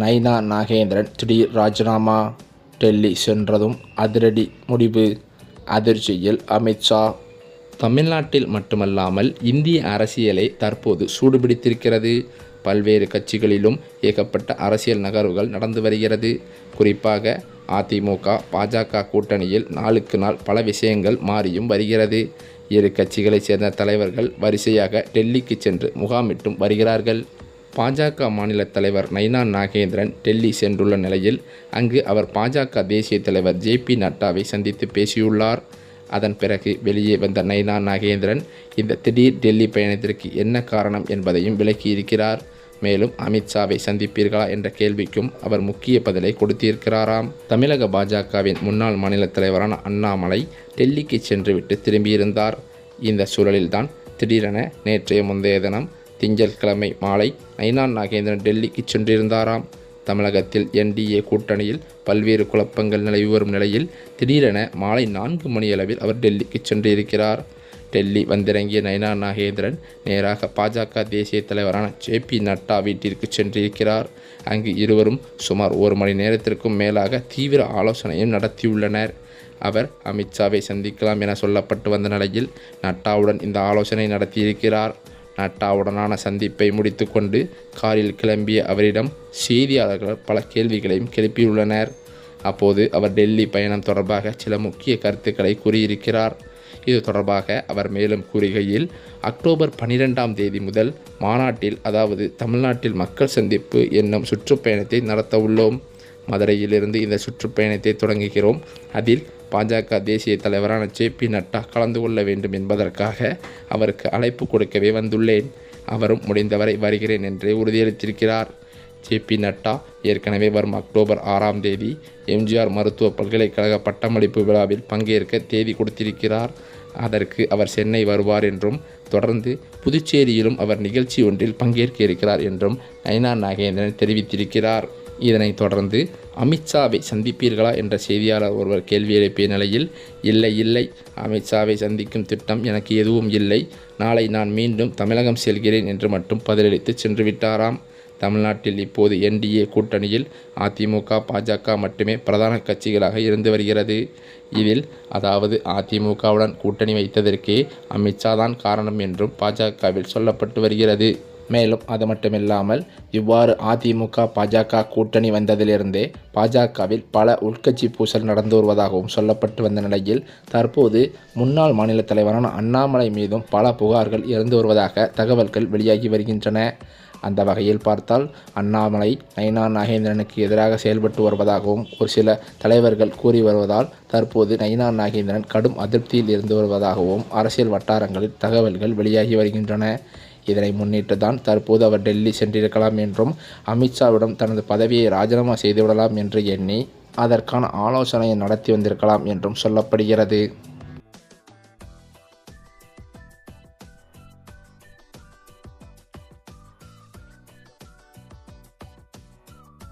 நைனா நாகேந்திரன் திடீர் ராஜினாமா டெல்லி சென்றதும் அதிரடி முடிவு. அதிர்ச்சியில் அமித்ஷா தமிழ்நாட்டில் மட்டுமல்லாமல் இந்திய அரசியலை தற்போது சூடுபிடித்திருக்கிறது. பல்வேறு கட்சிகளிலும் ஏகப்பட்ட அரசியல் நகர்வுகள் நடந்து வருகிறது. குறிப்பாக அதிமுக பாஜக கூட்டணியில் நாளுக்கு நாள் பல விஷயங்கள் மாறியும் வருகிறது. இரு கட்சிகளைச் சேர்ந்த தலைவர்கள் வரிசையாக டெல்லிக்கு சென்று முகாமிட்டும் வருகிறார்கள். பாஜக மாநில தலைவர் நைனா நாகேந்திரன் டெல்லி சென்றுள்ள நிலையில் அங்கு அவர் பாஜக தேசிய தலைவர் ஜே பி நட்டாவை சந்தித்து பேசியுள்ளார். அதன் பிறகு வெளியே வந்த நைனா நாகேந்திரன் இந்த திடீர் டெல்லி பயணத்திற்கு என்ன காரணம் என்பதையும் விளக்கியிருக்கிறார். மேலும் அமித்ஷாவை சந்திப்பீர்களா என்ற கேள்விக்கும் அவர் முக்கிய பதிலை கொடுத்திருக்கிறாராம். தமிழக பாஜகவின் முன்னாள் மாநில தலைவரான அண்ணாமலை டெல்லிக்கு சென்றுவிட்டு திரும்பியிருந்தார். இந்த சூழலில்தான் திடீரென நேற்றைய முந்தைய தினம் திங்கட்கிழமை மாலை நைனா நாகேந்திரன் டெல்லிக்கு சென்றிருந்தாராம். தமிழகத்தில் என்டிஏ கூட்டணியில் பல்வேறு குழப்பங்கள் நிலவி வரும் நிலையில் திடீரென மாலை நான்கு மணியளவில் அவர் டெல்லிக்கு சென்றிருக்கிறார். டெல்லி வந்திறங்கிய நயனா நாகேந்திரன் நேராக பாஜக தேசிய தலைவரான ஜே பி நட்டா வீட்டிற்கு சென்றிருக்கிறார். அங்கு இருவரும் சுமார் ஒரு மணி நேரத்திற்கும் மேலாக தீவிர ஆலோசனையும் நடத்தியுள்ளனர். அவர் அமித்ஷாவை சந்திக்கலாம் என சொல்லப்பட்டு வந்த நிலையில் நட்டாவுடன் இந்த ஆலோசனை நடத்தியிருக்கிறார். நட்டாவுடனான சந்திப்பை முடித்துக்கொண்டு காரில் கிளம்பிய அவரிடம் செய்தியாளர்கள் பல கேள்விகளையும் கிளப்பியுள்ளனர் அப்போது அவர் டெல்லி பயணம் தொடர்பாக சில முக்கிய கருத்துக்களை கூறியிருக்கிறார். இது தொடர்பாக அவர் மேலும் கூறுகையில் அக்டோபர் பனிரெண்டாம் தேதி முதல் மாநாட்டில் அதாவது தமிழ்நாட்டில் மக்கள் சந்திப்பு என்னும் சுற்றுப்பயணத்தை நடத்த உள்ளோம் மதுரையிலிருந்து இந்த சுற்றுப்பயணத்தை தொடங்குகிறோம். அதில் பாஜக தேசிய தலைவரான ஜே பி நட்டா கலந்து கொள்ள வேண்டும் என்பதற்காக அவருக்கு அழைப்பு கொடுக்கவே வந்துள்ளேன். அவரும் முடிந்தவரை வருகிறேன் என்றே உறுதியளித்திருக்கிறார். ஜே பி நட்டா ஏற்கனவே வரும் அக்டோபர் ஆறாம் தேதி எம்ஜிஆர் மருத்துவ பல்கலைக்கழக பட்டமளிப்பு விழாவில் பங்கேற்க தேதி கொடுத்திருக்கிறார். அதற்கு அவர் சென்னை வருவார் என்றும் தொடர்ந்து புதுச்சேரியிலும் அவர் நிகழ்ச்சி ஒன்றில் பங்கேற்க இருக்கிறார் என்றும் நயனா நாகேந்திரன் தெரிவித்திருக்கிறார். இதனைத் தொடர்ந்து அமித்ஷாவை சந்திப்பீர்களா என்ற செய்தியாளர் ஒருவர் கேள்வி எழுப்பிய நிலையில் இல்லை இல்லை அமித்ஷாவை சந்திக்கும் திட்டம் எனக்கு எதுவும் இல்லை. நாளை நான் மீண்டும் தமிழகம் செல்கிறேன் என்று மட்டும் பதிலளித்து சென்று விட்டாராம். தமிழ்நாட்டில் இப்போது என்டிஏ கூட்டணியில் அதிமுக பாஜக மட்டுமே பிரதான கட்சிகளாக இருந்து வருகிறது. இதில் அதாவது அதிமுகவுடன் கூட்டணி வைத்ததற்கே அமித்ஷா தான் காரணம் என்றும் பாஜகவில் சொல்லப்பட்டு வருகிறது. மேலும் அது மட்டுமில்லாமல் இவ்வாறு அதிமுக பாஜக கூட்டணி வந்ததிலிருந்தே பாஜகவில் பல உள்கட்சி பூசல் நடந்து வருவதாகவும் சொல்லப்பட்டு வந்த நிலையில் தற்போது முன்னாள் மாநில தலைவரான அண்ணாமலை மீதும் பல புகார்கள் இருந்து வருவதாக தகவல்கள் வெளியாகி வருகின்றன. அந்த வகையில் பார்த்தால் அண்ணாமலை நைனா நாகேந்திரனுக்கு எதிராக செயல்பட்டு வருவதாகவும் ஒரு சில தலைவர்கள் கூறி வருவதால் தற்போது நயனா நாகேந்திரன் கடும் அதிருப்தியில் இருந்து வருவதாகவும் அரசியல் வட்டாரங்களில் தகவல்கள் வெளியாகி வருகின்றன. இதனை முன்னிட்டு தான் தற்போது அவர் டெல்லி சென்றிருக்கலாம் என்றும் அமித்ஷாவிடம் தனது பதவியை ராஜினாமா செய்துவிடலாம் என்று எண்ணி அதற்கான ஆலோசனையை நடத்தி வந்திருக்கலாம் என்றும் சொல்லப்படுகிறது.